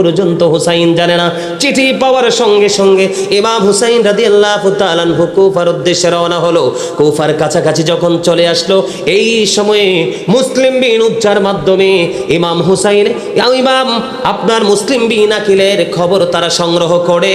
পর্যন্ত হুসাইন জানে না। চিঠি পাওয়ার সঙ্গে সঙ্গে ইমাম হুসাইন রাদি কুফার উদ্দেশ্যে রওনা হলো। কুফার কাছাকাছি যখন চলে আসলো, এই সময়ে মুসলিম বিন উচ্চার মাধ্যমে ইমাম হুসাইন ইমাম, আপনার মুসলিম বিন আকিলের খবর তারা সংগ্রহ করে।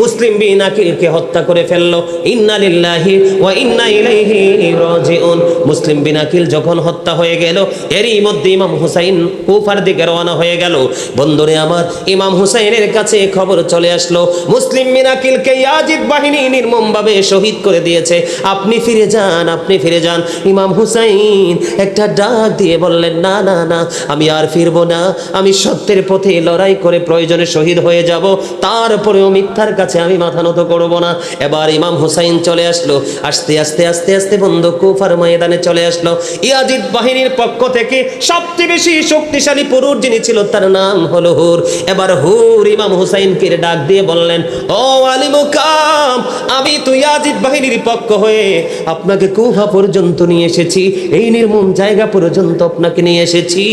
মুসলিম বিন আকিলকে হত্যা করে ফেলল। ইন্না লিল্লাহি ওয়া ইন্না ইলাইহি রাজিউন। মুসলিম বিন আকিল যখন হত্যা হয়ে গেল, এরই মধ্যে ইমাম হুসাইন কুফার দিকে রওনা হয়ে গেল। বন্ধুরে আমার ইমাম হুসাইনের কাছে খবর চলে আসলো। মুসলিম বিন আকিলকে ইয়াজিদ বাহিনী নির্মমভাবে শহীদ করে দিয়েছে। আপনি ফিরে যান, আপনি ফিরে যান। ইমাম হুসাইন একটা ডাক দিয়ে বললেন, না না না, আমি আর ফিরবো না। আমি সত্যের পথে লড়াই করে প্রয়োজনে শহীদ হয়ে যাব। তারপরেও মিথ্যার কাছে আমি মাথা নত করব না। এবার ইমাম হুসাইন চলে আসলো। আস্তে আস্তে আস্তে আস্তে বন্ধ কুফার ময়দানে চলে আসলো। ইয়াজিদ বাহিনীর পক্ষ থেকে সবচেয়ে বেশি শক্তিশালী পুরুষ যিনি ছিল, তার নাম হলো হুর। এবার হুর ইমাম হুসাইনকে ডাক দিয়ে বললেন, ও আলী মুকাম আমি তো ইয়াজিদ বাহিনীর পক্ষ হয়ে আপনাকে কুফা পর্যন্ত নিয়ে এসেছি, এই নির্মম জায়গা পর্যন্ত আপনাকে নিয়ে এসেছি।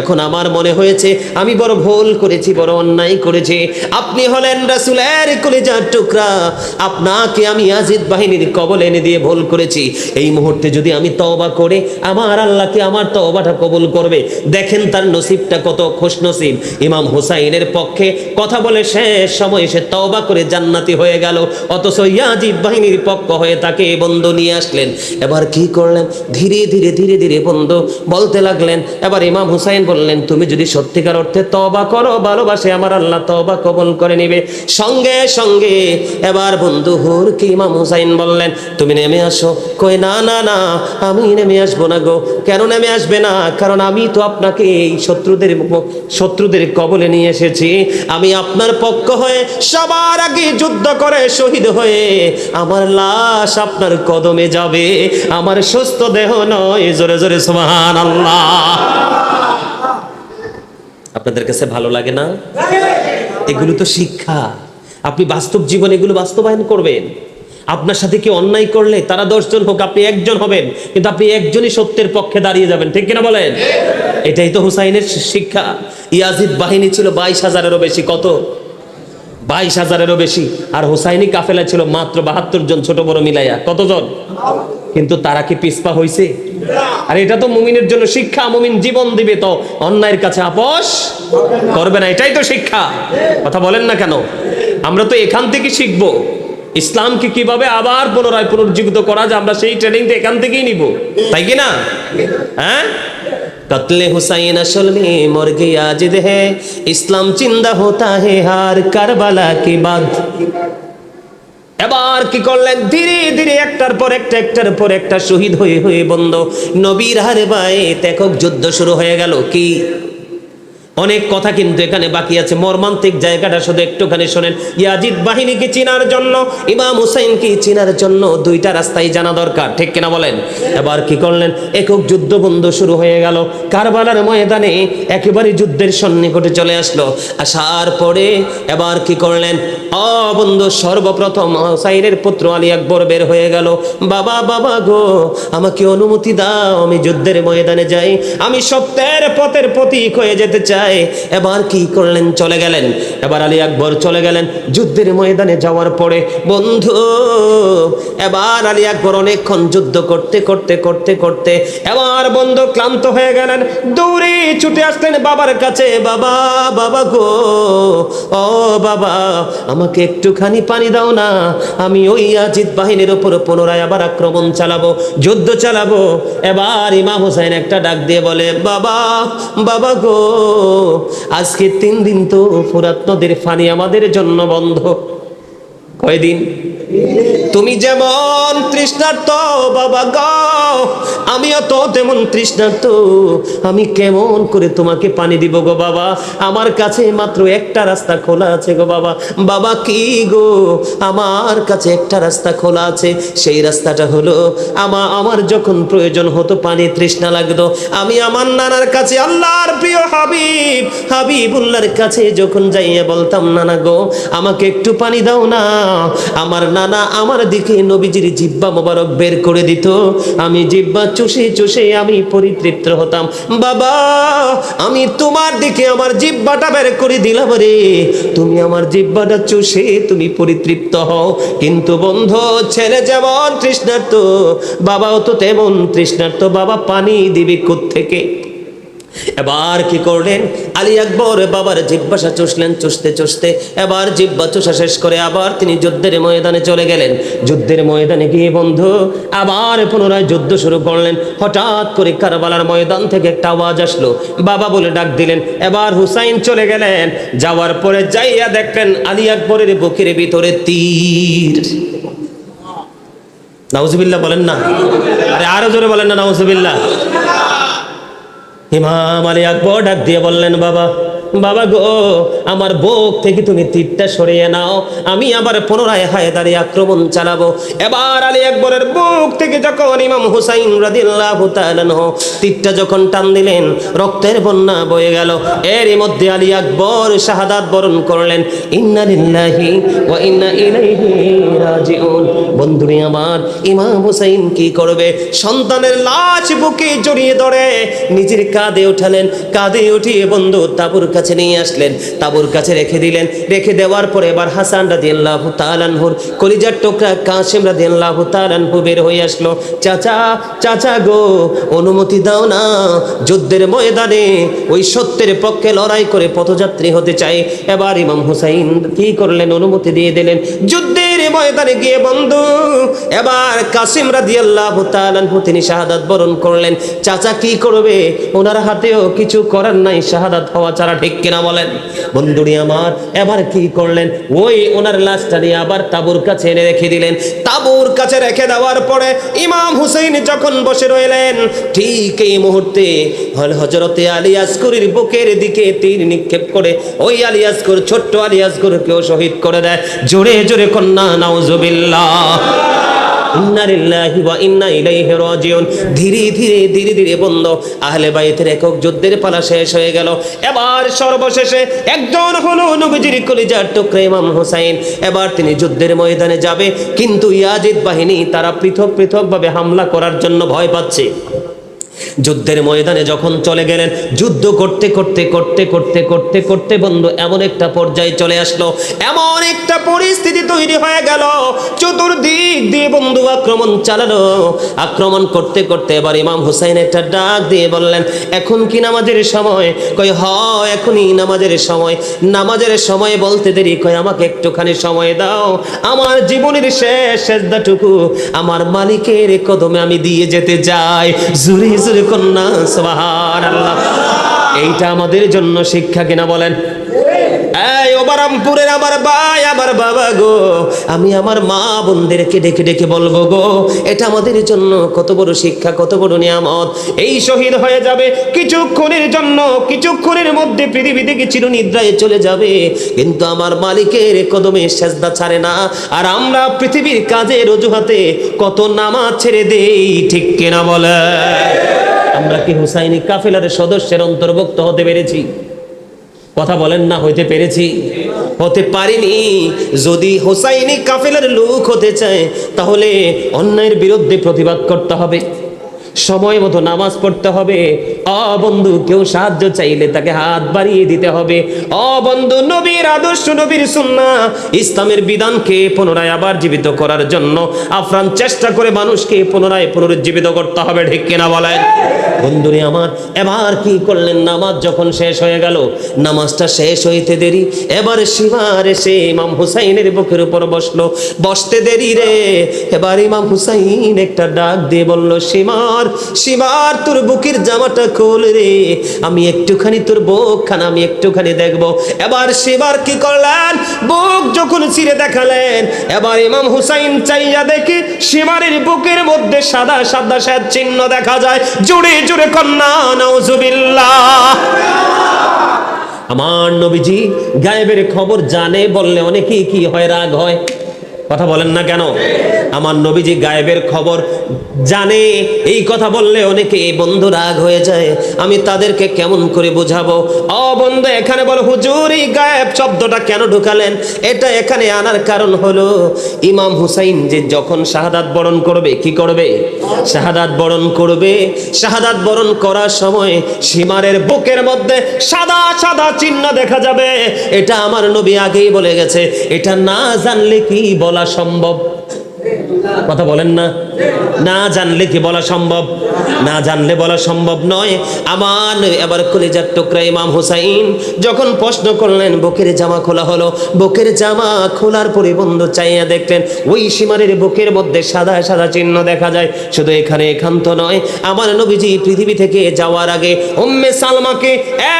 এখন আমার মনে হয়েছে, আমি বড় ভুল করেছি, বড় অন্যায় করেছি। আপনি হলেন রাসুলের কলেজার টুকরা, আপনাকে আমি আজিদ বাহিনীর কবল এনে দিয়ে ভুল করেছি। এই মুহূর্তে যদি আমি তওবা করে আমার আল্লাহকে আমার তওবাটা কবুল করবে, দেখেন তার নসিবটা কত খুশ নসিব ইমাম হুসাইনের পক্ষে কথা বলে শেষ সময় সে তওবা করে জান্নাতি হয়ে গেল। অথচ ইয়াজিদ বাহিনীর পক্ষ হয়ে তাকে বন্ধু নিয়ে আসলেন। এবার কি করলেন? ধীরে ধীরে ধীরে ধীরে বন্ধু বলতে লাগলেন, এবার ইমাম হুসাইন বললেন, তুমি যদি সত্যিকার অর্থে তবা করো, ভালোবাসে আমার আল্লাহ তবা কবল করে নিবে। সঙ্গে সঙ্গে এবার বন্ধু হুর কি ইমাম হুসাইন বললেন, তুমি নেমে আসো। কই না না না, আমি নেমে আসব না গো। কেন নেমে আসবে না? কারণ আমি তো আপনাকে এই শত্রুদের শত্রুদের কবলে নিয়ে এসেছি। আমি আপনার পক্ষ হয়ে সবার আগে যুদ্ধ করে শহীদ হয়ে আমার লাশ আপনার কদমে যাবে। আমার সুস্থ দেহ নয়, জোরে জোরে সুবহান আল্লাহ আপনাদের কাছে ভালো লাগে না? এগুলো তো শিক্ষা। আপনি বাস্তব জীবনে এগুলো বাস্তবায়ন করবেন। আপনার সাথে কি অন্যায় করলে তারা দশজন হোক, আপনি একজন হবেন, কিন্তু আপনি একজনই সত্যের পক্ষে দাঁড়িয়ে যাবেন। ঠিক কিনা বলেন? এটাই তো হুসাইনের শিক্ষা। ইয়াজিদ বাহিনী ছিল বাইশ হাজারেরও বেশি। কত? বাইশ হাজারেরও বেশি। আর হুসাইনি কাফেলা ছিল মাত্র বাহাত্তর জন ছোট বড় মিলাইয়া। কতজন? কিন্তু তারা কি পিসপা হইছে? আর এটা তো মুমিনের জন্য শিক্ষা। মুমিন জীবন দিবে তো। অন্যায়ের কাছে আপোষ করবে না। এটাই তো শিক্ষা। কথা বলেন না কেন? আমরা তো এখান থেকে শিখব। ইসলামকে কিভাবে আবার পুনরায় পুনর্জীবিত করা যায় আমরা সেই ট্রেনিং তো এখান থেকেই নিব তাই কি না হ্যাঁ कत्ले हुसैन असल में मर गया जिद है इस्लाम जिंदा होता है हार करबला के बाद এবার কি করলেন ধীরে ধীরে একটার পর একটা একটার পর একটা শহীদ হয়ে হয়ে বন্ধ নবীর হারে বাই একক যুদ্ধ শুরু হয়ে গেল কি অনেক কথা কিন্তু এখানে বাকি আছে। মর্মান্তিক জায়গাটা শুধু একটুখানি শোনেন। ইয়াজিদ বাহিনীকে চিনার জন্য, ইমাম হুসাইনকে চিনার জন্য দুইটা রাস্তায় জানা দরকার। ঠিক কিনা বলেন? এবার কি করলেন? একক যুদ্ধ বন্ধ শুরু হয়ে গেল। কারবালার ময়দানে একেবারে যুদ্ধের সন্নিকটে চলে আসলো। আসার পরে এবার কি করলেন? অ বন্ধু সর্বপ্রথম হুসাইনের পুত্র আলী আকবর বের হয়ে গেল। বাবা বাবা গো, আমাকে অনুমতি দাও, আমি যুদ্ধের ময়দানে যাই। আমি সত্যের পথের প্রতীক হয়ে যেতে চাই। এবার কি করলেন? চলে গেলেন। এবার আলী আকবর চলে গেলেন যুদ্ধের ময়দানে যাওয়ার পরে। বন্ধু, এবার আলী আকবর অনেকক্ষণ যুদ্ধ করতে করতে করতে করতে এবার বন্ধু ক্লান্ত হয়ে গেলেন। দৌড়ে ছুটে আসলেন বাবার কাছে। বাবা বাবা গো, ও বাবা, আমাকে একটুখানি পানি দাও না। আমি ওই আজিদ বাহিনীর উপর পুনরায় আবার আক্রমণ চালাবো, যুদ্ধ চালাবো। এবার ইমাম হোসেন একটা ডাক দিয়ে বলে, বাবা বাবা গো আজকে তিন দিন তো ফুরাত নদীর পানি আমাদের জন্য বন্ধ। কয়দিন? তুমি যেমন তৃষ্ণার্ত, বাবা গ, আমিও তো তেমন তৃষ্ণার্ত। আমি কেমন করে তোমাকে পানি দিব গো বাবা? আমার কাছে মাত্র একটা রাস্তা খোলা আছে গো বাবা। বাবা কি গো? আমার কাছে একটা রাস্তা খোলা আছে। সেই রাস্তাটা হলো, আমা, আমার যখন প্রয়োজন হতো পানি, তৃষ্ণা লাগতো। আমি আমার নানার কাছে, আল্লাহর প্রিয় হাবিব, হাবিবুল্লাহর কাছে যখন যাইয়ে বলতাম, নানা গো, আমাকে একটু পানি দাও না। আমার নানা আমার দিকে নবীজির জিব্বা মোবারক বের করে দিত। আমি জিব্বা চুষে চুষে আমি পরিতৃপ্ত হতাম। বাবা, আমি তোমার দিকে আমার জিব্বাটা বের করে দিলাম রে। তুমি আমার জিব্বাটা চুষে তুমি পরিতৃপ্ত হও। কিন্তু বন্ধু, ছেলে যেমন তৃষ্ণার্ত, বাবাও তো তেমন তৃষ্ণার্ত। বাবা, পানি দিবি থেকে এবার কি করলেন? আলী আকবর বাবার জিব্বাসা চুষলেন, চুষতে চুষতে। এবার জিব্বা চুষা শেষ করে আবার তিনি যুদ্ধের ময়দানে চলে গেলেন। যুদ্ধের ময়দানে গিয়ে বন্ধু, আবার পুনরায় যুদ্ধ শুরু করলেন। হঠাৎ করে কারবালার ময়দান থেকে একটা আওয়াজ আসলো। বাবা বলে ডাক দিলেন, এবার হুসাইন চলে গেলেন। যাওয়ার পরে যাইয়া দেখলেন আলী আকবরের বুকের ভিতরে তীর। নাউজুবিল্লাহ বলেন না। আরে আরও জোরে বলেন না, নাউজুবিল্লাহ। ইমাম আলী আকবর ডাক দিয়ে বললেন বাবা বাবা গো, আমার বুক থেকে তুমি তীরটা সরিয়ে নাও। আমি আবার পুনরায় হায়দারি আক্রমণ চালাবো। এবার আলী আকবরের বুক থেকে যখন ইমাম হুসাইন রাদিয়াল্লাহু তাআলা তীরটা যখন টান দিলেন, রক্তের বন্যা বয়ে গেল। এরই মধ্যে আলী আকবর শাহাদাত বরণ করলেন। ইন্না লিল্লাহি ওয়া ইন্না ইলাইহি রাজিউন। বন্ধুরে আমার, ইমাম হুসাইন কি করবে? সন্তানের লাশ বুকে জড়িয়ে ধরে নিজের কাঁধে উঠালেন। কাঁধে উঠিয়ে বন্ধু তাবুর কাছে নিয়ে আসলেন। তাবুর কাছে রেখে দিলেন। রেখে দেওয়ার পরে এবার হাসান রাদিয়াল্লাহু তাআলাহুর কলিজার টুকরা কাসিম রাদিয়াল্লাহু তাআলাহু বের হয়ে আসলো। চাচা চাচা গো, অনুমতি দাও না। যুদ্ধের ময়দানে ওই সত্যের পক্ষে লড়াই করে পথযাত্রী হতে চাই। এবার ইমাম হুসাইন কি করলেন? অনুমতি দিয়ে দিলেন, যুদ্ধের ময়দানে গিয়ে বন্ধু। এবার কাসিম রাদিয়াল্লাহু তাআলাহু তিনি শাহাদাত বরণ করলেন। চাচা কি করবে? ওনার হাতেও কিছু করার নাই। শাহাদাত হওয়া ছাড়া ঠিক কিনা বলেন? বন্ধুরি আমার, এবার কি করলেন? ওই ওনার লাশটা নিয়ে আবার তাবুর কাছে এনে রেখে দিলেন। তাবুর কাছে রেখে দেওয়ার পরে ইমাম হুসেন যখন বসে রইলেন, ঠিক এই মুহূর্তে হল হজরতে আলী আসকুরির বুকের দিকে তীর নিক্ষেপ করে ওই আলী আসকুর ছোট্ট আলী আসকুরকেও শহীদ করে দেয়। জোরে জোরে কন্যা, নাউজুবিল্লাহ। ইন্না লিল্লাহি ওয়া ইন্না ইলাইহি রাজিউন। ধীরে ধীরে ধীরে ধীরে বন্ধ। আহলে বাইতের একক যুদ্ধের পালা শেষ হয়ে গেল। এবার সর্বশেষে একজন হলো নবীজির কলিজার টুকরা ইমাম হুসাইন। এবার তিনি যুদ্ধের ময়দানে যাবে। কিন্তু ইয়াজিদ বাহিনী তারা পৃথক, পৃথকভাবে হামলা করার জন্য ভয় পাচ্ছে। যুদ্ধের ময়দানে যখন চলে গেলেন, যুদ্ধ করতে করতে করতে করতে করতে করতে বন্ধু, এমন একটা পর্যায়ে চলে আসলো। এমন একটা পরিস্থিতি তৈরি হয়ে গেল। চতুর্দিক দিয়ে বন্ধু আক্রমণ চালালো। আক্রমণ করতে করতে এবার ইমাম হুসাইন একটা ডাক দিয়ে বললেন, এখন কি নামাজের সময়? কই, হ, এখনই নামাজের সময়। নামাজের সময় বলতে দেরি, কই, আমাকে একটুখানি সময় দাও। আমার জীবনের শেষ সেজদাটুকু আমার মালিকের কদমে আমি দিয়ে যেতে চাই। জুরি জুরি কন্যা সুবহান আল্লাহ এইটা আমাদের জন্য শিক্ষা কিনা বলেন? এই ওবারামপুরের আমার ভাই, আমার বাবা গো। আমি আমার মা বোনদেরকে ডেকে ডেকে বলব গো, এটা আমাদের জন্য কত বড় শিক্ষা, কত বড় নিয়ামত। এই শহীদ হয়ে যাবে, কিছুক্ষণের জন্য, কিছুক্ষণের মধ্যে পৃথিবী থেকে চিরনিদ্রায় চলে যাবে। কিন্তু আমার মালিকের কদমে সেজদা ছাড়ে না। আর আমরা পৃথিবীর কাজের অজুহাতে কত নামাজ ছেড়ে দেই, ঠিক কিনা বলে আমরা কি হুসাইনি কাফেলার সদস্যের অন্তর্ভুক্ত হতে পেরেছি? কথা বলেন না, হইতে পেরেছি। হতে পারিনি। যদি হোসাইনি কাফেলার লোক হতে চায়, তাহলে অন্যায়ের বিরুদ্ধে প্রতিবাদ করতে হবে। সময় মতো নামাজ পড়তে হবে। অ বন্ধু, কেউ সাহায্য চাইলে তাকে হাত বাড়িয়ে দিতে হবে। অ বন্ধু, নবীর আদর্শ, নবীর সুন্না, ইসলামের বিধানকে পুনরায় আবার জীবিত করার জন্য আফরান চেষ্টা করে মানুষকে পুনরায় পুনরুজ্জীবিত করতে হবে, ঠিক কিনা বলেন? বন্ধুরে আমার, এবার কি করলেন? নামাজ যখন শেষ হয়ে গেল, নামাজটা শেষ হইতে দেরি, এবার সীমার এসে ইমাম হুসাইনের বুকের উপর বসল। বসতে দেরি রে, এবার ইমাম হুসাইন একটা ডাক দিয়ে বলল সীমার সীমার তোর বুকের জামাটা খোল রে। আমি একটুখানি তোর বুকখানা, আমি একটুখানি দেখব। এবার সীমার কি করলেন? বুক যখন ছিঁড়ে দেখালেন, এবার ইমাম হুসাইন চাইয়া দেখি সীমারের বুকের মধ্যে সাদা সাদা শ্বেত চিহ্ন দেখা যায়। জুড়ে জুড়ে কন্যা, নাউজুবিল্লাহ। আমার নবীজি গায়েবের খবর জানে, বললে অনেকেই কি হয়, রাগ হয়। কথা বলেন না কেন? আমার নবীজি গায়েবের খবর জানে, এই কথা বললে অনেকে বন্ধু রাগ হয়ে যায়। আমি তাদেরকে কেমন করে বোঝাবো? অ বন্ধু, এখানে বলো, হুজুর, এই গায়েব শব্দটা কেন ঢুকালেন? এটা এখানে আনার কারণ হলো, ইমাম হুসাইন যে যখন শাহাদাত বরণ করবে, কি করবে? শাহাদাত বরণ করবে। শাহাদাত বরণ করার সময় সীমারের বুকের মধ্যে সাদা সাদা চিহ্ন দেখা যাবে। এটা আমার নবী আগেই বলে গেছে। এটা না জানলে কি বলা সম্ভব? কথা বলেন না। না জানলে কি বলা সম্ভব? না জানলে বলা সম্ভব নয়। আমার এবার কলিজার টুকরা ইমাম হুসাইন যখন প্রশ্ন করলেন, বুকের জামা খোলা হলো। বুকের জামা খোলার পরে বন্ধু চাইয়া দেখলেন, ওই সীমারের বুকের মধ্যে সাদা সাদা চিহ্ন দেখা যায়। শুধু এখানে একান্ত নয়, আমার নবীজি পৃথিবী থেকে যাওয়ার আগে উম্মে সালমাকে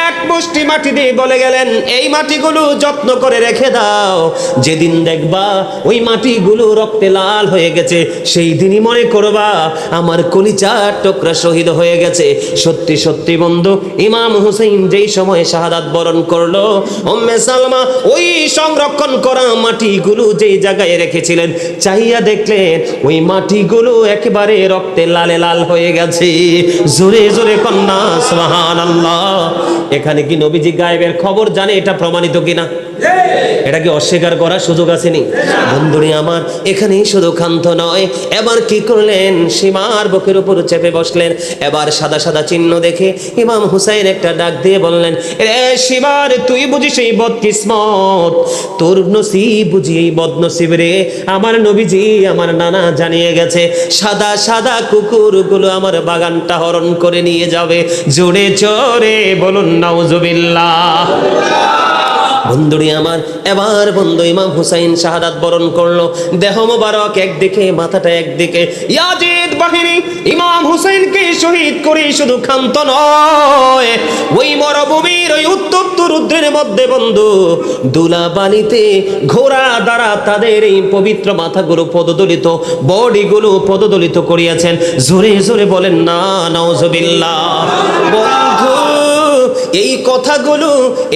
এক মুষ্টি মাটি দিয়ে বলে গেলেন, এই মাটিগুলো যত্ন করে রেখে দাও। যেদিন দেখবা ওই মাটিগুলো রক্তে লাল হয়ে গেছে, সেই দিনই মনে করবা, আমার কলিচার টুকরা শহীদ হয়ে গেছে। সত্যি সত্যি বন্ধু, ইমাম হুসেইন যেই সময় শাহাদাত বরণ করল, উম্মে সালমা ওই সংরক্ষণ করা মাটিগুলো যেই জায়গায় রেখেছিলেন চাইয়া দেখলেন ওই মাটিগুলো একেবারে রক্তে লালে লাল হয়ে গেছে। জোরে জোরে কন্যা সুবহান এখানে কি নবীজি গায়েবের খবর জানে এটা প্রমাণিত কিনা? এটা কি অস্বীকার করার সুযোগ আসেনি। বন্ধুরি আমার, এখানেই শুধু ক্ষান্ত নয়, এবার কি করলেন? সীমার বুকের উপর চেপে বসলেন। এবার সাদা সাদা চিহ্ন দেখে ইমাম হুসাইন একটা ডাক দিয়ে বললেন রে সীমার, তুই বুঝিস এই বদকিসমত? তোর নসিব বুঝি এই বদনসিব রে। আমার নবীজি আমার নানা জানিয়ে গেছে, সাদা সাদা কুকুরগুলো আমার বাগানটা হরণ করে নিয়ে যাবে। জোরে চরে বলুন, নাউজুবিল্লাহ। বন্ধুরি আমার, এবার বন্ধু ইমাম হুসাইন শাহাদাত বরণ করল। দেহ মোবারক একদিকে, মাথাটা একদিকে। ইয়াজিদ বাহিনী ইমাম হুসাইনকে শহীদ করে শুধু ক্ষান্ত নয়, ওই মরভূমির, ওই উত্তপ্ত রুদ্রের মধ্যে বন্ধু দুলা বালিতে ঘোড়া দ্বারা তাদের এই পবিত্র মাথাগুলো পদদলিত, বডিগুলো পদদলিত করিয়াছেন। জোরে জোরে বলেন, না, নাউজুবিল্লাহ। বন্ধু এই কথাগুলো,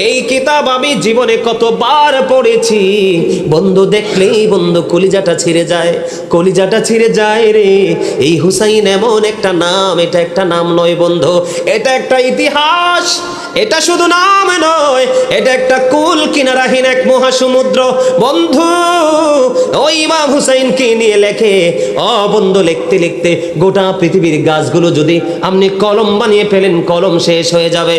এই কিতাব আমি জীবনে কতবার পড়েছি। বন্ধু দেখলেই বন্ধু কলিজাটা ছিঁড়ে যায়, কলিজাটা ছিঁড়ে যায় রে। এই হুসাইন এমন একটা নাম, এটা একটা নাম নয় বন্ধু, এটা একটা ইতিহাস, এটা শুধু নাম নয়, এটা একটা কুল কিনারাহীন এক মহাসমুদ্র। বন্ধু, ওই ইমাম হুসাইনকে নিয়ে লেখে? অ বন্ধু, লিখতে লিখতে গোটা পৃথিবীর গাছগুলো যদি আপনি কলম বানিয়ে ফেলেন, কলম শেষ হয়ে যাবে।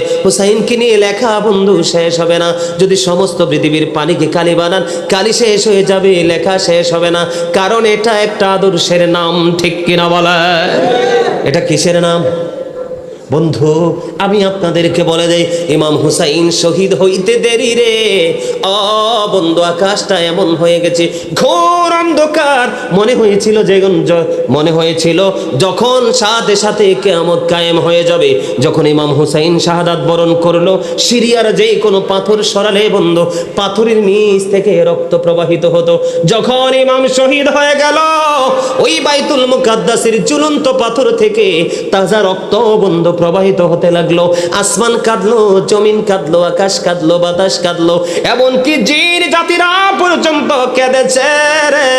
হুসাইনকে নিয়ে লেখা বন্ধু শেষ হবে না। যদি সমস্ত পৃথিবীর পানিকে কালি বানান, কালি শেষ হয়ে যাবে, লেখা শেষ হবে না। কারণ এটা একটা আদর্শের নাম, ঠিক কিনা বলা এটা কিসের নাম? বন্ধু, আমি আপনাদেরকে বলে দেই, ইমাম হুসাইন শহীদ হইতে দেরি রে। অ, বন্ধু আকাশটা এমন হয়ে গেছে, ঘোর অন্ধকার। মনে হয়েছিল যে মনে হয়েছিল যখন সাথে সাথে কেয়ামত কায়েম হয়ে যাবে, যখন ইমাম হুসাইন শাহাদাত বরণ করল, সিরিয়ার যে কোনো পাথর সরালে বন্ধু, পাথরের নিচ থেকে রক্ত প্রবাহিত হতো। যখন ইমাম শহীদ হয়ে গেল, ওই বাইতুল মুকাদ্দাসের ঝুলন্ত পাথর থেকে তাজা রক্ত বন্ধ প্রবাহিত হতে লাগল। আসমান কাঁদলো, জমিন কাঁদলো, আকাশ কাঁদলো, বাতাস কাঁদলো। এমনকি জিন জাতিরা পর্যন্ত কেঁদেছে রে।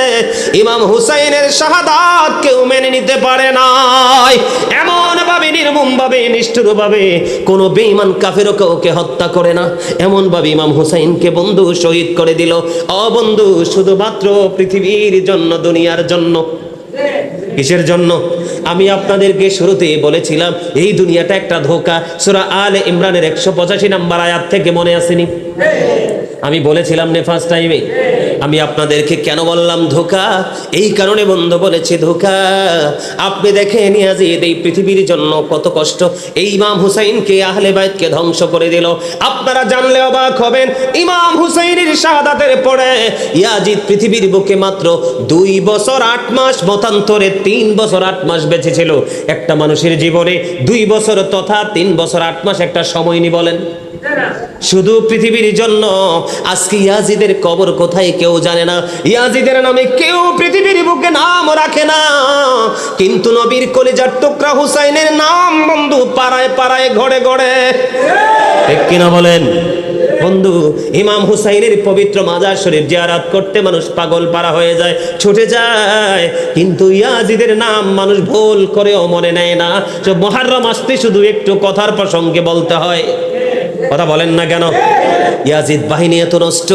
ইমাম হুসাইনের শাহাদাত কেউ মেনে নিতে পারে নাই। এমন ভাবে নির্মম ভাবে নিষ্ঠুর ভাবে কোনো বেঈমান কাফেরও কাউকে হত্যা করে না। এমন ভাবে ইমাম হুসাইনকে বন্ধু শহীদ করে দিল। অবন্ধু শুধুমাত্র পৃথিবীর জন্য, দুনিয়ার জন্য। কিসের জন্য? আমি আপনাদেরকে শুরুতে বলেছিলাম, এই দুনিয়াটা একটা ধোকা। সুরা আল ইমরানের একশো পঁচাশি নাম্বার আয়াত থেকে মনে আসেনি? আমি বলেছিলাম নে ফার্স্ট টাইমে আমি আপনাদেরকে কেন বললাম ধোকা? এই কারণে বন্ধ বলেছে ধোকা। আপনি দেখেন ইয়াজিদ, এই পৃথিবীর জন্য কত কষ্ট। এই ইমাম হুসাইনকে আহলে বাইতকে ধ্বংস করে দিল। আপনারা জানলে অবাক হবেন, ইমাম হুসাইনের শাহাদাতের পরে ইয়াজিদ পৃথিবীর বুকে মাত্র দুই বছর আট মাস, মতান্তরে তিন বছর আট মাস বেঁচে ছিল। একটা মানুষের জীবনে দুই বছর তথা তিন বছর আট মাস একটা সময় নি বলেন। শুধু পৃথিবীর জন্য। আজকে ইয়াজিদের কবর কোথায় কেউ জানে না। ইয়াজিদের নামে কেউ পৃথিবীর বুকে নাম রাখে না। কিন্তু নবীর কলিজার টুকরা হুসাইনের নাম বন্ধু পাড়ায় পাড়ায় ঘরে ঘরে। কিনা বলেন? বন্ধু, ইমাম হুসাইনের পবিত্র মাজার শরীফ জিয়ারাত করতে মানুষ পাগল পারা হয়ে যায়, ছুটে যায়। কিন্তু ইয়াজিদের নাম মানুষ ভুল করেও মনে নেয় না। মহারম আসতে শুধু একটু কথার প্রসঙ্গে বলতে হয়। কথা বলেন না কেন? ইয়াজিদ বাহিনী এত নষ্ট,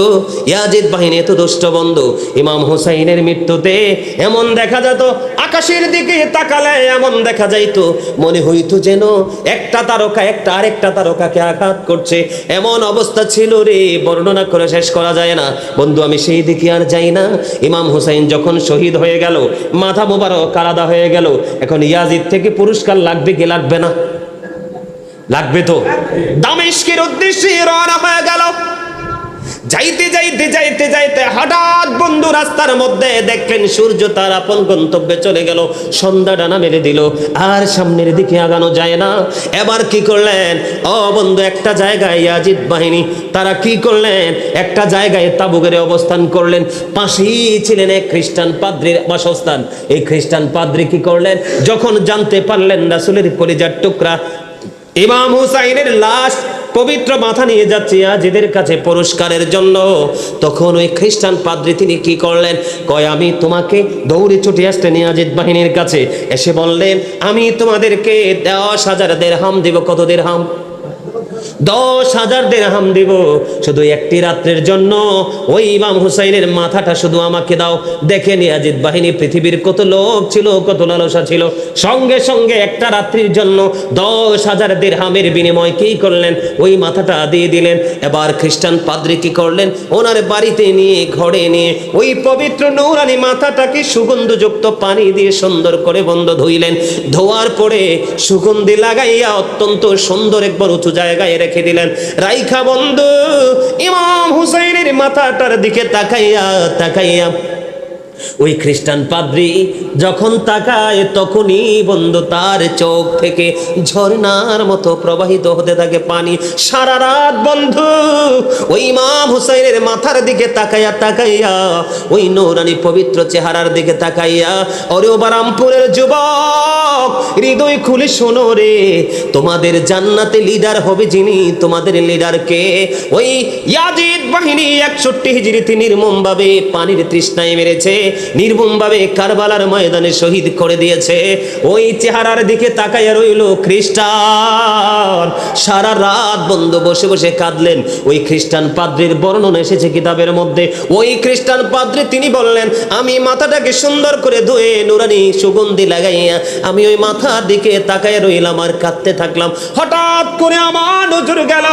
ইয়াজিদ বাহিনী এত দুষ্ট বন্ধু। ইমাম হুসাইনের মৃত্যুতে এমন দেখা যেত, আকাশের দিকে তাকালে এমন দেখা যাইতো। মনে হইতো যেন একটা তারকা একটা আরেকটা তারকাকে আঘাত করছে। এমন অবস্থা ছিল রে, বর্ণনা করে শেষ করা যায় না। বন্ধু, আমি সেই দিকে আর যাই না। ইমাম হুসাইন যখন শহীদ হয়ে গেল, মাথা মোবারক আলাদা হয়ে গেল। এখন ইয়াজিদ থেকে পুরস্কার লাগবে কি লাগবে না? লাগবে তো? দামেশকের উদ্দেশ্যে রওনা হয়ে গেল। যাইতে যাইতে যাইতে যাইতে হঠাৎ বন্ধু রাস্তার মধ্যে দেখলেন সূর্য তার আপন গন্তব্যে চলে গেল। সন্ধ্যা ডানা মেরে দিল। আর সামনের দিকে আগানো যায় না। এবার কি করলেন? ও বন্ধু, একটা জায়গায় ইয়াজিদ বাহিনী, তারা কি করলেন? একটা জায়গায় তাবুগেরে অবস্থান করলেন। পাশেই ছিলেন এক খ্রিস্টান পাদ্রির বাসস্থান। এই খ্রিস্টান পাদ্রি কি করলেন? যখন জানতে পারলেন রাসুলের কলিজার টুকরা ইমাম হুসাইনের লাশ পবিত্র মাথা নিয়ে যাচ্ছে আজিদের কাছে পুরস্কারের জন্য। তখন ওই খ্রিস্টান পাদ্রী তিনি কি করলেন? কয়, আমি তোমাকে দৌড়ে ছুটে আসতে নিয়াজিদ বাহিনীর কাছে। এসে বললেন, আমি তোমাদেরকে দশ হাজার দেড়হাম দেব। কত দেড়হাম? দশ হাজার দেড়হাম দিব। শুধু একটি রাত্রের জন্য। ওই ইমাম হুসাইনের মাথাটা শুধু আমাকে দাও। দেখে নিয়াজিদ বাহিনী পৃথিবীর কত লোক ছিল, কত লালসা ছিল। সঙ্গে সঙ্গে একটা রাত্রির জন্য দশ হাজার দেড়হামের বিনিময় কি করলেন? ওই মাথাটা দিয়ে দিলেন। এবার খ্রিস্টান পাদ্রী কি করলেন? ওনার বাড়িতে নিয়ে, ঘরে নিয়ে ওই পবিত্র নৌরানি মাথাটাকে সুগন্ধযুক্ত পানি দিয়ে সুন্দর করে বন্ধ ধুইলেন। ধোয়ার পরে সুগন্ধি লাগাইয়া অত্যন্ত সুন্দর একবার উঁচু জায়গায় রেখে দিলেন। রাইখা বন্ধু, ইমাম হুসাইনের মাথাটার দিকে তাকাইয়া তাকাইয়া ওই খ্রিস্টান পাদ্রী যখন তাকায় তখনই বন্ধু তার চোখ থেকে ঝর্ণার মতো প্রবাহিত হতে থাকে পানি। সারা রাত বন্ধু, ওই ইমাম হুসাইনের মাথার দিকে তাকাইয়া তাকাইয়া ওই নৌরানি পবিত্র চেহারার দিকে তাকাইয়া ওরে বারামপুরের যুবক হৃদয় খুলে শোনো রে। তোমাদের জান্নাতে লিডার হবে যিনি, তোমাদের লিডারকে ওই ইয়াজিদ বাহিনী একষট্টি হিজড়িতে নির্মমভাবে পানির তৃষ্ণায় মেরেছে, নির্মমভাবে কারবালার ময়দানে শহীদ করে দিয়েছে। ওই চেহারার দিকে তাকাইয়া রইল খ্রিস্টান। সারা রাত বন্ধ বসে বসে কাঁদলেন। ওই খ্রিস্টান পাদ্রির বর্ণনা এসেছে কিতাবের মধ্যে। ওই খ্রিস্টান পাদ্রি তিনি বললেন, আমি মাথাটাকে সুন্দর করে ধুয়ে নুরানি সুগন্ধি লাগাইয়া, আমি ওই মাথার দিকে তাকায় রইলাম আর কাঁদতে থাকলাম। হঠাৎ করে আমার নজর গেল,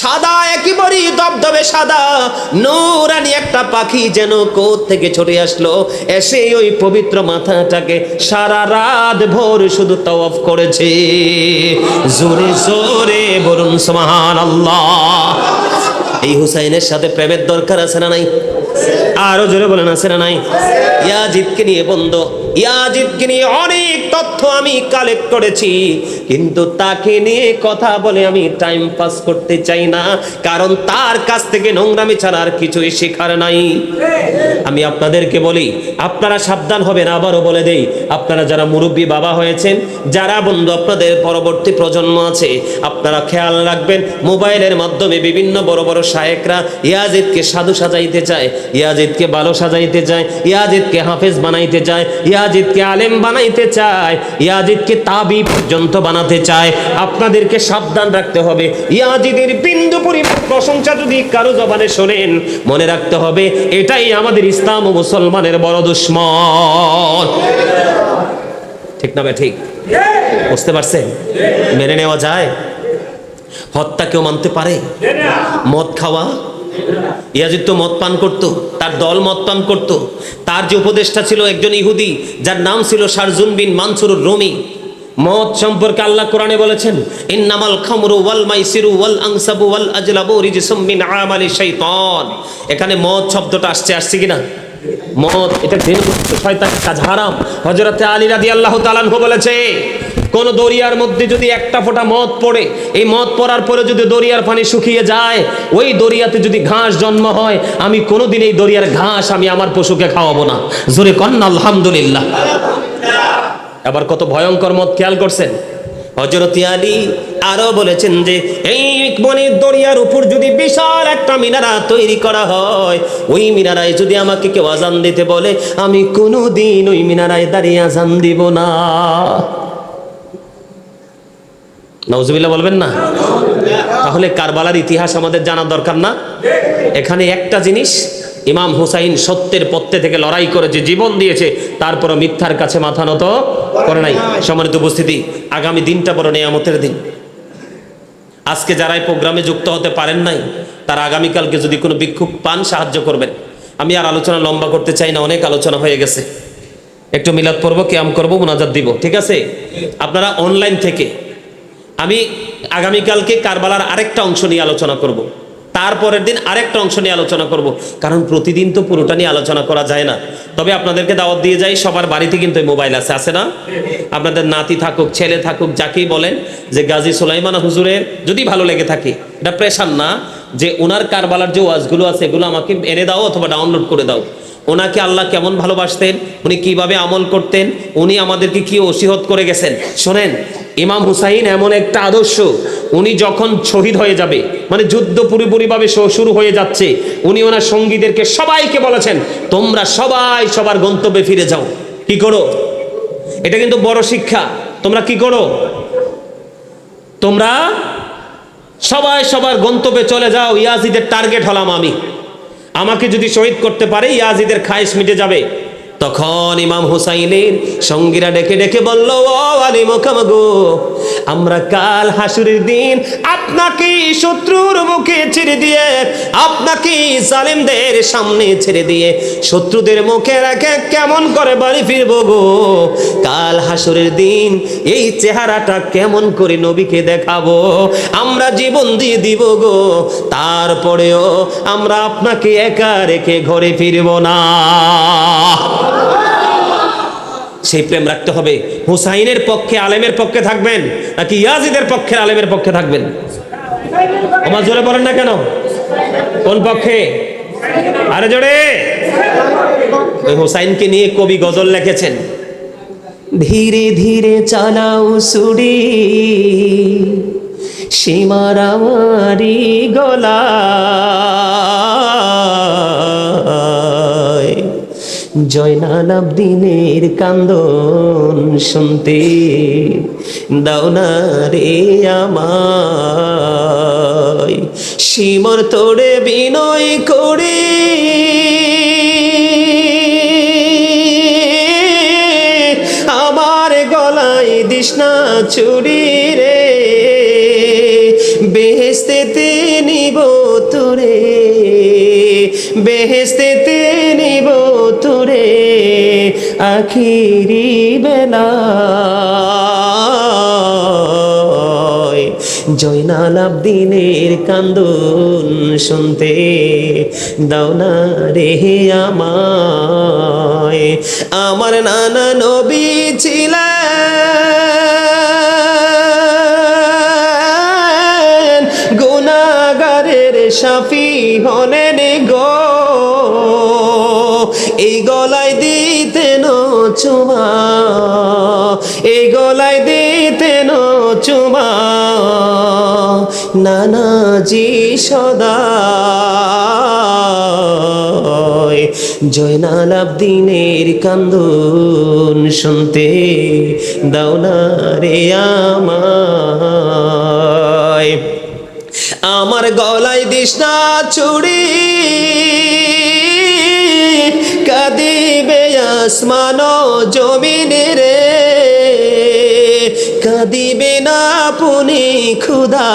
সাদা, একেবারেই দবদবে সাদা, নুরানি একটা পাখি যেন কোথ থেকে ছড়ে আসলো। এসে ওই পবিত্র মাথাটাকে সারা রাত ভোর শুধু তওয়াফ করেছে। জোরে জোরে বলুন সুবহান আল্লাহ এই হুসাইনের সাথে প্রেমের দরকার আছে না নাই? আরও জোরে বলেন, আছে না নাই? ইয়াজিদকে নিয়ে বন্ধ। ইয়াজিদকে নিয়ে অনেক তথ্য আমি কালেক্ট করেছি, কিন্তু তাকে নিয়ে কথা বলে আমি টাইম পাস করতে চাই না, কারণ তার কাছ থেকে নোংরামি ছাড়া আর কিছুই শেখার নাই। আমি আপনাদেরকে বলি, আপনারা সাবধান হবেন, আবারও বলে দেই, আপনারা যারা মুরব্বী বাবা হয়েছেন, যারা বন্ধু আপনাদের পরবর্তী প্রজন্ম আছে, আপনারা খেয়াল রাখবেন, মোবাইলের মাধ্যমে বিভিন্ন বড় বড় শায়েকরা ইয়াজিদকে সাধু সাজাইতে চায়। ইয়াজিদকে ভালো সাজাইতে চায়, ইয়াজিদকে হাফেজ বানাইতে চায়, ইয়াজিদকে আলেম বানাইতে চায়, ইয়াজিদকে তাবি পর্যন্ত বানাতে চায়। আপনাদেরকে সাবধান রাখতে হবে। ইয়াজিদের বিন্দু পরিমাণ প্রশংসা যদি কারও জবানে শোনেন, মনে রাখতে হবে, এটাই আমাদের ইসলাম ও মুসলমানের বড় দুশ্মন। ঠিক না ঠিক? বুঝতে পারছেন? মেনে নেওয়া যায়? হত্যা কেউ মানতে পারে? মদ খাওয়া ইয়াজিদ তো মদ পান করত, তার দল মদ পান করত। তার যে উপদেষ্টা ছিল একজন ইহুদি, যার নাম ছিল শারজুন বিন মানসুর রমি। মদ সম্পর্কে আল্লাহ কোরআনে বলেছেন, ইন্নামাল খামরু ওয়াল মাইসিরু ওয়াল আনসাবু ওয়াল আজলাবু রিজসুম মিন আমালি শাইতান। এখানে মদ শব্দটা আসছে আসছে কিনা? মদ, এটা শয়তানের কাজ হারাম। হযরতে আলী রাদিয়াল্লাহু তাআলা বলেছে কোন দরিয়ার মধ্যে যদি একটা ফোঁটা মদ পড়ে, এই মদ পড়ার পরে যদি দরিয়ার পানি শুকিয়ে যায়, ওই দরিয়াতে যদি ঘাস জন্ম হয়, আমি কোনোদিন এই দরিয়ার ঘাস আমি আমার পশুকে খাওয়াবো না। জোরে কন্যা, আলহামদুলিল্লাহ। আবার কত ভয়ঙ্কর মদ খেয়াল করছেন? আরও বলেছেন যে, এই দরিয়ার উপর যদি বিশাল একটা মিনারা তৈরি করা হয়, ওই মিনারায় যদি আমাকে কেউ আজান দিতে বলে, আমি কোনো দিন ওই মিনারায় দাঁড়িয়ে আজান দিব না। নওজুবিল্লাহ বলবেন না? তাহলে কারবালার ইতিহাস আমাদের জানা দরকার না। এখানে একটা জিনিস, ইমাম হুসাইন সত্যের পথ্যে থেকে লড়াই করে যে জীবন দিয়েছে, তারপরও মিথ্যার কাছে মাথা নত করে নাই। সম্মানিত উপস্থিতি, আগামী দিনটা বড় নিয়ামতের দিন। আজকে যারা এই প্রোগ্রামে যুক্ত হতে পারেন নাই, তারা আগামীকালকে যদি কোনো বিক্ষোভ পান, সাহায্য করবেন। আমি আর আলোচনা লম্বা করতে চাই না, অনেক আলোচনা হয়ে গেছে। একটু মিলাদ পড়ব ক্যাম করব, মোনাজাত দিব, ঠিক আছে? আপনারা অনলাইন থেকে আমি আগামীকালকে কারবালার আরেকটা অংশ নিয়ে আলোচনা করব। তারপরের দিন আরেকটা অংশ নিয়ে আলোচনা করব। কারণ প্রতিদিন তো পুরোটা নিয়ে আলোচনা করা যায় না তবে আপনাদেরকে দাওয়াত দিয়ে যাই, সবার বাড়িতে কিন্তু মোবাইল আছে আছে না আপনাদের নাতি থাকুক, ছেলে থাকুক, যাকেই বলেন যে গাজী সুলাইমানা হুজুরের যদি ভালো লেগে থাকে, এটা প্রেশার না যে ওনার কারবালার যে ওয়াজগুলো আছে, এগুলো আমাকে এনে দাও অথবা ডাউনলোড করে দাও ওনাকে আল্লাহ কেমন ভালোবাসতেন? উনি কীভাবে আমল করতেন? উনি আমাদেরকে কি ওসিহত করে গেছেন? শোনেন, ইমাম হুসাইন এমন একটা আদর্শ, উনি যখন শহীদ হয়ে যাবে মানে যুদ্ধ পুরোপুরিভাবে শুরু হয়ে যাচ্ছে, উনি ওনার সঙ্গীদেরকে সবাইকে বলেছেন, তোমরা সবাই সবার গন্তব্যে ফিরে যাও। কি করো? এটা কিন্তু বড় শিক্ষা। তোমরা কি করো? তোমরা সবাই সবার গন্তব্যে চলে যাও, ইয়াজিদের টার্গেট হলাম আমি। আমাকে যদি শহীদ করতে পারে ইয়াজিদের খায়েশ মিটে যাবে। তখন ইমাম হুসাইনের সঙ্গীরা ডেকে ডেকে বলল, ও আলী মোকামগো, আমরা কাল হাসুরের দিন আপনাকে শত্রুর মুখে ছেড়ে দিয়ে, আপনাকে জালেমদের সামনে ছেড়ে দিয়ে শত্রুদের মুখে রেখে কেমন করে বাড়ি ফিরবো গো? কাল হাসুরের দিন এই চেহারাটা কেমন করে নবীকে দেখাবো? আমরা জীবন দিয়ে দিব গো, তারপরেও আমরা আপনাকে একা রেখে ঘরে ফিরব না। সেই প্রেম রাখতে হবে। হুসাইনের পক্ষে, আলেমের পক্ষে থাকবেন, নাকি ইয়াজিদের পক্ষে, আলেমের পক্ষে থাকবেন? আমার জোরে বলেন না কেন? কোন পক্ষে? আরে জোরে! ওই হুসাইনকে নিয়ে কবি গজল লিখেছেন। ধীরে ধীরে চালাও সুরি সীমার আমারি গলায় জয়নাল আবদিনের কান্দন শুনতে। দাও না রে আমায়, শিমর তোড়ে বিনয় করে। আমার গলায় দিশনা চুরি রে বেহেস্তেতে নিব তোরে। তোরে আখিরি বেলা। জয়নাল আবদিনের কান্দন শুনতে দাও না রে আমায়। আমার নানা নবী ছিলেন। গুনাগারের সাফি হলেন গো। চুমা, এই গলায় দিতেন চুমা নানাজি সদা জয়নাল আবদিনের কান্দন শুনতে দাও না রে আমায়। আমার গলায় দিস না চুড়ি আসমান জমিন রে। কাঁদিবে না পুনে খুদা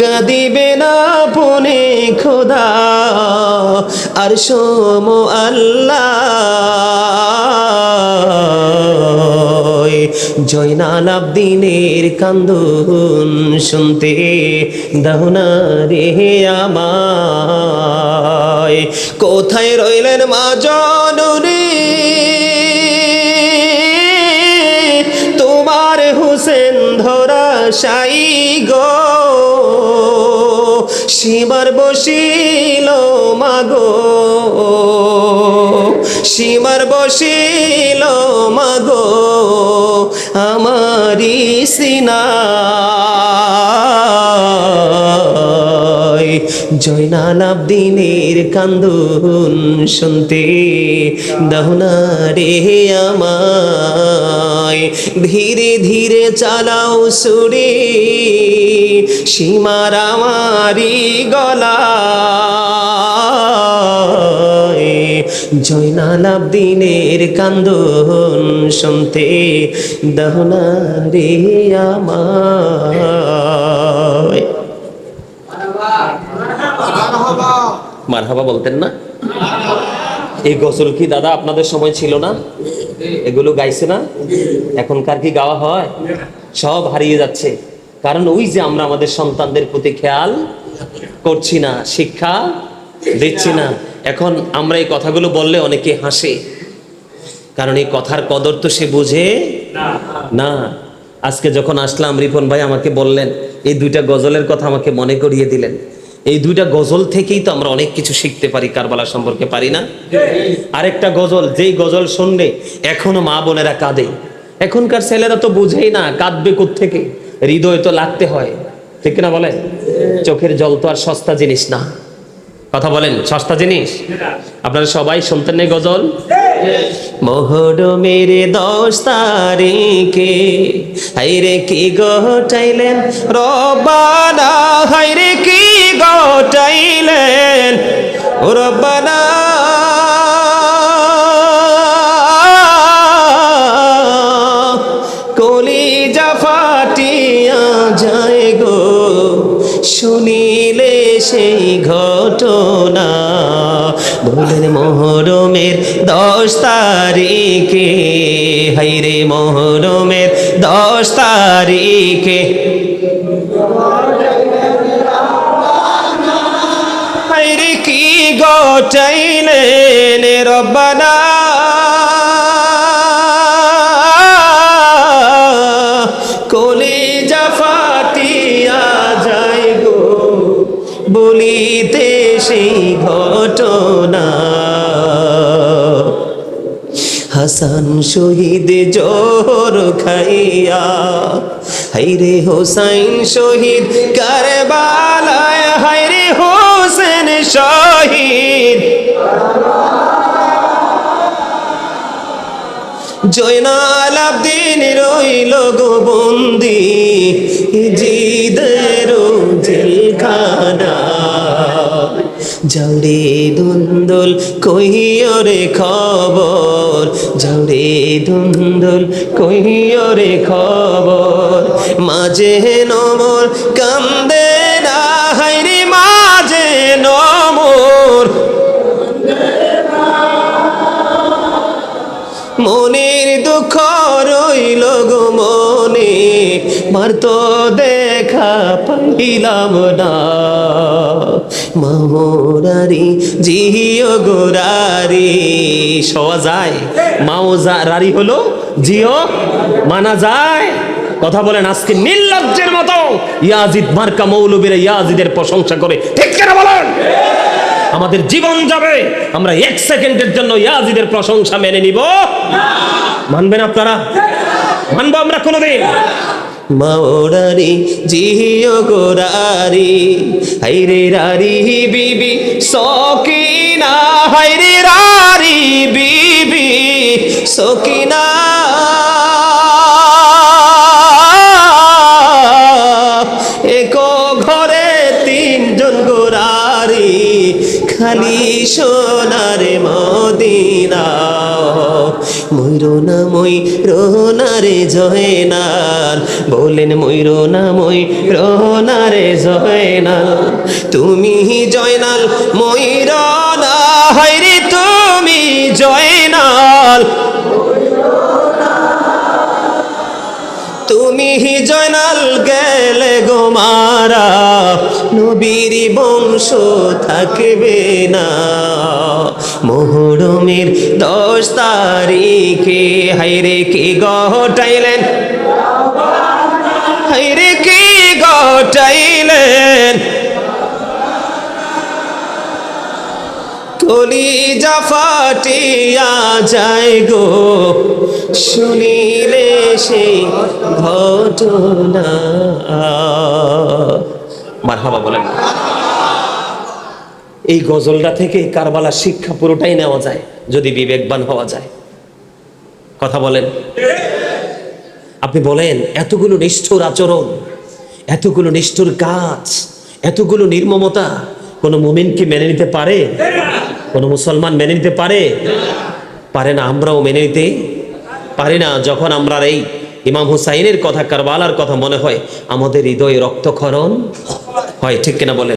কাঁদিবে না পুনে খুদা আর সোম আল্লাহ। জয়নাল আবদিনের কান্দন শুনতে দাও না রে আমায়। কোথায় রইলেন মা জননী? তোমার হুসেন ধরা সাই গো। সীমার বসিল মাগো সীমার বসিল মাগো সিনায় জয়নাল আবদিনের কান্দন শুনতে দহনা রে আমায়। ধীরে ধীরে চালাও সুরে, সীমার আমারি গলা জয়নাল আবদিনের কান্দন শুনতে দহনা রে আমায়। মারহাবা বলতেন না? এই গজল কি দাদা আপনাদের সময় ছিল না? এগুলো গাইছে না? এখনকার কি গাওয়া হয়? সব হারিয়ে যাচ্ছে। কারণ ওই যে আমরা আমাদের সন্তানদের প্রতি খেয়াল করছি না, শিক্ষা দিচ্ছি না। এখন আমরা এই কথাগুলো বললে অনেকে হাসে। কারণ এই কথার কদর তো সে বুঝে না। আজকে যখন আসলাম, রিপন ভাই আমাকে বললেন, এই দুইটা গজলের কথা আমাকে মনে করিয়ে দিলেন। এই দুইটা গজল থেকেই তো আমরা অনেক কিছু শিখতে পারি, কারবালা সম্পর্কে পারি না? আরেকটা গজল, যেই গজল শুনলে এখনও মা বোনেরা কাঁদে। এখনকার ছেলেরা তো বুঝেই না, কাঁদবে থেকে হৃদয় তো লাগতে হয়, ঠিক না বলেন? চোখের জল তো আর সস্তা জিনিস না। কথা বলেন, সস্তা জিনিস? আপনারা সবাই শুনতেন গজল? মোহর মেরে দশ তারিখে। হাইরে কি গটাইলেন? রব্বানা হাইরে কি গটাইলেন? রব্বানা। কলিজা ফাটিয়া যায় গো। শুনিলে সেই ঘটনা। বলেন মোহরমের দশ তারিখে। হাইরে মোহরমের দশ তারিখে। হাইরে কি গটাইলেন রব্বানা? হাসান শহীদ জোর খাইয়া, হাইরে হোসাইন শহীদ কারবালায়, হাইরে হোসেন শহীদ। জয়নাল আবদিন রইল গো বন্দি জিদের জেলখানা। যাওরে দুন্দুল কইরে খবর। যাওরে দুন্দুল কইরে খবর। মাঝে নমর, কান্দে না হাইরে মাঝে নমর। মনের দুঃখ রইল গো মনে মার তো দেখা পাইলাম না। মামরারি, জিও গোরারি সওয়া যায়? মাও রারি হলো জিও, মানা যায়? কথা বলেন আজকে নির্লজ্জের মতো। ইয়াজিদ মার্কা মৌলবীরা ইয়াজিদের প্রশংসা করে। ঠিক কেনা বলেন? আমাদের জীবন যাবে। আমরা এক সেকেন্ডের জন্য ইয়াজিদের প্রশংসা মেনে নিব। মানবেন আপনারা? মানবো আমরা কোনোদিন? মাওরারি জিও গোরারি, হাইরে রারি বিবি, সকিনা, হাইরে রারি বিবি, সকিনা খালি সোনার মদিনা ময়ূর না মই রোনারে জয়নাল, বলেন ময়ূর না মই রোনারে জয়নাল, তুমি জয়নাল ময়ূর না হাইরে তুমি জয়নাল। তুমি জয়নাল গেলে গো মারা নবীর বংশ থাকবে না। মোহরমের দশ তারিখে হাইরে কি গটাইলেন হাইরে কে গটাইলেন কলিজা ফাটিয়া যায় গো, শুনিলে সেই ঘটনা। মারহাবা বলেন। এই গজলটা থেকে কারবালার শিক্ষা পুরোটাই নেওয়া যায়, যদি বিবেকবান হওয়া যায়। কথা বলেন। আপনি বলেন, এতগুলো নিষ্ঠুর আচরণ, এতগুলো নিষ্ঠুর কাজ, এতগুলো নির্মমতা কোনো মুমিন কি মেনে নিতে পারে? কোনো মুসলমান মেনে নিতে পারে? পারে না, আমরাও মেনে নিতে পারি না। যখন আমরা এই ইমাম হুসাইনের কথা, কারবালার কথা মনে হয়, আমাদের হৃদয়ে রক্তক্ষরণ হয় ঠিক কিনা বলেন।